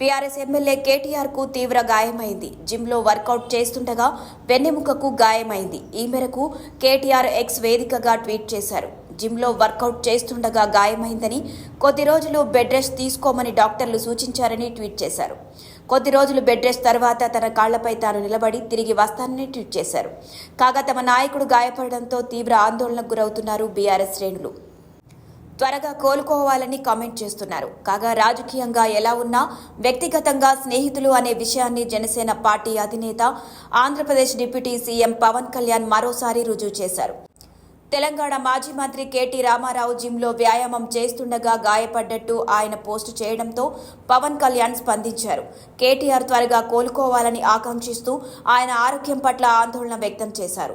PRS MLA కేటీఆర్కు తీవ్ర గాయమైంది. జిమ్లో work out చేస్తుండగా వెన్నెముకకు గాయమైంది. ఈ మేరకు కేటీఆర్ ఎక్స్ వేదికగా ట్వీట్ చేశారు. జిమ్లో వర్కౌట్ చేస్తుండగా గాయమైందని కొద్ది రోజులు బెడ్ రెస్ట్ తీసుకోమని డాక్టర్లు సూచించారని ట్వీట్ చేశారు. కొద్ది రోజులు బెడ్ రెస్ట్ తర్వాత తన కాళ్ళపై తాను నిలబడి తిరిగి వస్తానని ట్వీట్ చేశారు. కాగా తమ నాయకుడు గాయపడడంతో తీవ్ర ఆందోళనకు గురవుతున్నారు బీఆర్ఎస్ శ్రేణులు. త్వరగా కోలుకోవాలని కామెంట్ చేస్తున్నారు. కాగా రాజకీయంగా ఎలా ఉన్నా వ్యక్తిగతంగా స్నేహితులు అనే విషయాన్ని జనసేన పార్టీ అధినేత ఆంధ్రప్రదేశ్ డిప్యూటీ సీఎం పవన్ కళ్యాణ్ మరోసారి రుజువు చేశారు. తెలంగాణ మాజీ మంత్రి కేటీ రామారావు జిమ్లో వ్యాయామం చేస్తుండగా గాయపడ్డట్టు ఆయన పోస్టు చేయడంతో పవన్ కళ్యాణ్ స్పందించారు. కేటీఆర్ త్వరగా కోలుకోవాలని ఆకాంక్షిస్తూ ఆయన ఆరోగ్యం పట్ల ఆందోళన వ్యక్తం చేశారు.